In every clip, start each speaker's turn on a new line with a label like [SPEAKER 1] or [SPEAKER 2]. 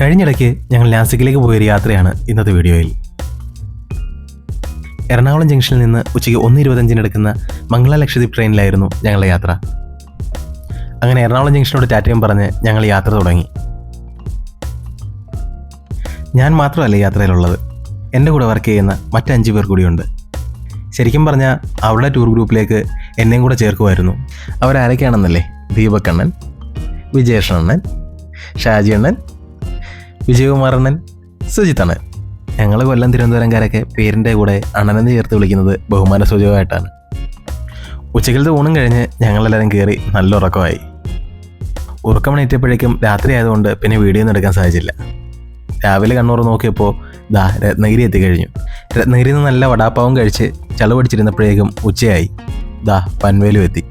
[SPEAKER 1] കഴിഞ്ഞിടയ്ക്ക് ഞങ്ങൾ നാസിക്കിലേക്ക് പോയൊരു യാത്രയാണ് ഇന്നത്തെ വീഡിയോയിൽ. എറണാകുളം ജംഗ്ഷനിൽ നിന്ന് ഉച്ചയ്ക്ക് ഒന്ന് ഇരുപത്തഞ്ചിന് എടുക്കുന്ന മംഗള ലക്ഷദ്വീപ് ട്രെയിനിലായിരുന്നു ഞങ്ങളുടെ യാത്ര. അങ്ങനെ എറണാകുളം ജംഗ്ഷനോട് ടാറ്റയും പറഞ്ഞ് ഞങ്ങൾ യാത്ര തുടങ്ങി. ഞാൻ മാത്രമല്ല യാത്രയിലുള്ളത്. എന്റെ കൂടെ വർക്ക് ചെയ്യുന്ന മറ്റഞ്ച് പേർ കൂടിയുണ്ട്. ശരിക്കും പറഞ്ഞാൽ അവളുടെ ടൂർ ഗ്രൂപ്പിലേക്ക് എന്നെയും കൂടെ ചേർക്കുമായിരുന്നു. അവരാരൊക്കെയാണെന്നല്ലേ? ദീപക്കണ്ണൻ വിജയേഷണ്ണൻ ഷാജി അണ്ണൻ വിജയകുമാർ അണ്ണൻ സുജിത്ത് അണ്ണൻ ഞങ്ങൾ കൊല്ലം തിരുവനന്തപുരംകാരൊക്കെ പേരിന്റെ കൂടെ അണ്ണനെന്ന് ചേർത്ത് വിളിക്കുന്നത് ബഹുമാന സൂചകമായിട്ടാണ്. ഉച്ചക്കലത്തെ ഊണും കഴിഞ്ഞ് ഞങ്ങളെല്ലാവരും കയറി നല്ല ഉറക്കമായി. ഉറക്കമണീറ്റപ്പോഴേക്കും രാത്രി ആയതുകൊണ്ട് പിന്നെ വീഡിയോ ഒന്നും എടുക്കാൻ സാധിച്ചില്ല. രാവിലെ കണ്ണൂർ നോക്കിയപ്പോൾ ദാ രത്നഗിരി എത്തിക്കഴിഞ്ഞു. രത്നഗിരിയിൽ നിന്ന് നല്ല വടാപ്പാവും കഴിച്ച് ചളവടിച്ചിരുന്നപ്പോഴേക്കും ഉച്ചയായി. ദാ പൻവേലും എത്തി.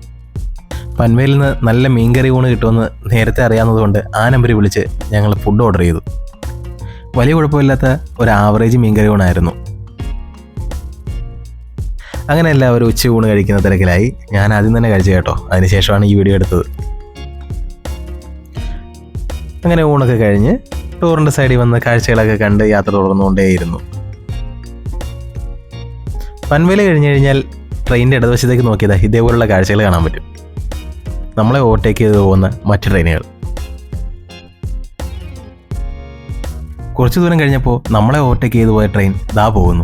[SPEAKER 1] പൻവേലിൽ നിന്ന് നല്ല മീൻകറി ഊണ് കിട്ടുമെന്ന് നേരത്തെ അറിയാവുന്നതുകൊണ്ട് ആ നമ്പറിൽ വിളിച്ച് ഞങ്ങൾ ഫുഡ് ഓർഡർ ചെയ്തു. വലിയ കുഴപ്പമില്ലാത്ത ഒരു ആവറേജ് മീൻകറി ഊണായിരുന്നു. അങ്ങനെ എല്ലാവരും ഉച്ച ഊണ് കഴിക്കുന്ന തിരക്കിലായി. ഞാൻ ആദ്യം തന്നെ കഴിച്ചു കേട്ടോ. അതിനുശേഷമാണ് ഈ വീഡിയോ എടുത്തത്. അങ്ങനെ ഊണൊക്കെ കഴിഞ്ഞ് ടൂറിന്റെ സൈഡിൽ വന്ന് കാഴ്ചകളൊക്കെ കണ്ട് യാത്ര തുടർന്നുകൊണ്ടേയിരുന്നു. പൻവേല കഴിഞ്ഞ് കഴിഞ്ഞാൽ ട്രെയിനിന്റെ ഇടതുവശത്തേക്ക് നോക്കിയതാ ഇതേപോലുള്ള കാഴ്ചകൾ കാണാൻ പറ്റും. നമ്മളെ ഓവർടേക്ക് ചെയ്ത് പോകുന്ന മറ്റ് ട്രെയിനുകൾ കുറച്ചു ദൂരം കഴിഞ്ഞപ്പോൾ നമ്മളെ ഓവർടേക്ക് ചെയ്തു പോയ ട്രെയിൻ ദാ പോകുന്നു.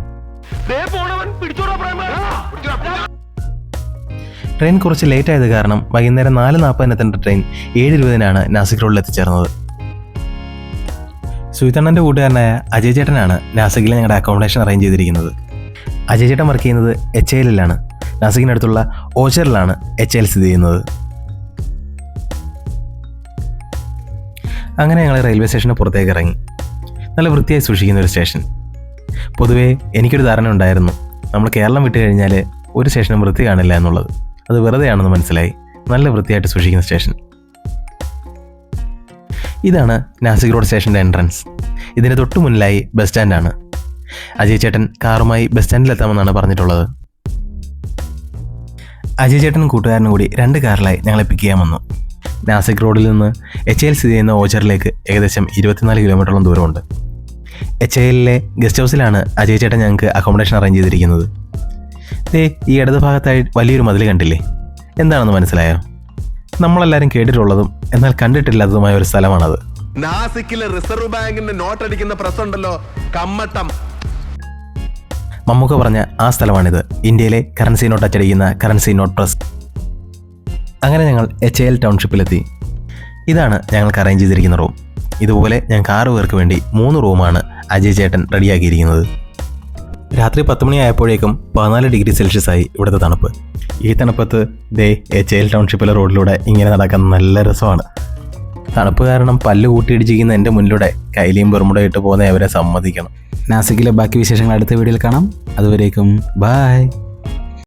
[SPEAKER 1] ട്രെയിൻ കുറച്ച് ലേറ്റ് ആയത് കാരണം വൈകുന്നേരം നാല് നാൽപ്പതിന് എത്തേണ്ട ട്രെയിൻ ഏഴ് ഇരുപതിനാണ് നാസിക് റോഡിൽ എത്തിച്ചേർന്നത്. സുഹിതണ്ണന്റെ കൂട്ടുകാരനായ അജയ് ചേട്ടനാണ് നാസിക്കിൽ ഞങ്ങളുടെ അക്കോമഡേഷൻ അറേഞ്ച് ചെയ്തിരിക്കുന്നത്. അജയ് ചേട്ടൻ വർക്ക് ചെയ്യുന്നത് എച്ച് എല്ലിലാണ്. നാസിക്കിനടുത്തുള്ള ഓച്ചറിലാണ് എച്ച് എൽ സ്ഥിതി ചെയ്യുന്നത്. അങ്ങനെ ഞങ്ങൾ റെയിൽവേ സ്റ്റേഷന് പുറത്തേക്ക് ഇറങ്ങി. നല്ല വൃത്തിയായി സൂക്ഷിക്കുന്ന ഒരു സ്റ്റേഷൻ. പൊതുവേ എനിക്കൊരു ധാരണ ഉണ്ടായിരുന്നു. നമ്മൾ കേരളം വിട്ട് കഴിഞ്ഞാൽ ഒരു സ്റ്റേഷനും വൃത്തി കാണില്ല എന്നുള്ളത്. അത് വെറുതെയാണെന്ന് മനസ്സിലായി. നല്ല വൃത്തിയായിട്ട് സൂക്ഷിക്കുന്ന സ്റ്റേഷൻ. ഇതാണ് നാസിക് റോഡ് സ്റ്റേഷന്റെ എൻട്രൻസ്. ഇതിന് തൊട്ട് മുന്നിലായി ബസ് സ്റ്റാൻഡാണ്. അജയ് ചേട്ടൻ കാറുമായി ബസ് സ്റ്റാൻഡിലെത്താമെന്നാണ് പറഞ്ഞിട്ടുള്ളത്. അജയ് ചേട്ടനും കൂട്ടുകാരനും കൂടി രണ്ട് കാറിലായി ഞങ്ങളെ പിക്ക് ചെയ്യാൻ വന്നു. നാസിക് റോഡിൽ നിന്ന് എച്ച് എൽ സ്ഥിതി ചെയ്യുന്ന ഓച്ചറിലേക്ക് ഏകദേശം ഇരുപത്തിനാല് കിലോമീറ്ററോളം ദൂരമുണ്ട്. എച്ച് എല്ലിലെ ഗസ്റ്റ് ഹൗസിലാണ് അജയ് ചേട്ടൻ ഞങ്ങൾക്ക് അക്കോമഡേഷൻ അറേഞ്ച് ചെയ്തിരിക്കുന്നത്. ദേ ഈ ഇടത് ഭാഗത്തായി വലിയൊരു മതിൽ കണ്ടില്ലേ? എന്താണെന്ന് മനസ്സിലായോ? നമ്മളെല്ലാവരും കേട്ടിട്ടുള്ളതും എന്നാൽ കണ്ടിട്ടില്ലാത്തതുമായ ഒരു സ്ഥലമാണത്.
[SPEAKER 2] നാസിക്കിലെ റിസർവ് ബാങ്കിന്റെ നോട്ട് അടിക്കുന്ന പ്രസ് ഉണ്ടല്ലോ കമ്മട്ടം.
[SPEAKER 1] മമ്മൂക്ക പറഞ്ഞ ആ സ്ഥലമാണിത്. ഇന്ത്യയിലെ കറൻസി നോട്ട് അച്ചടിക്കുന്ന കറൻസി നോട്ട് പ്രസ് അങ്ങനെ ഞങ്ങൾ എച്ച് എൽ ടൗൺഷിപ്പിലെത്തി ഇതാണ് ഞങ്ങൾക്ക് അറേഞ്ച് ചെയ്തിരിക്കുന്ന റൂം ഇതുപോലെ ഞങ്ങൾക്ക് ആറ് പേർക്ക് വേണ്ടി മൂന്ന് റൂമാണ് അജയ് ചേട്ടൻ റെഡിയാക്കിയിരിക്കുന്നത്. രാത്രി പത്ത് മണിയായപ്പോഴേക്കും പതിനാല് ഡിഗ്രി സെൽഷ്യസ് ആയി ഇവിടുത്തെ തണുപ്പ്. ഈ തണുപ്പത്ത് ദേ എച്ച് എൽ ടൗൺഷിപ്പിലെ റോഡിലൂടെ ഇങ്ങനെ നടക്കാൻ നല്ല രസമാണ്. തണുപ്പ് കാരണം പല്ല് കൂട്ടിയിടിച്ചിരിക്കുന്ന എന്റെ മുന്നിലൂടെ കൈലിയും ബെർമുടയിട്ട് പോകുന്ന അവരെ സമ്മതിക്കണം. നാസിക്കിലെ ബാക്കി വിശേഷങ്ങൾ അടുത്ത വീഡിയോയിൽ കാണാം. അതുവരേക്കും ബായ്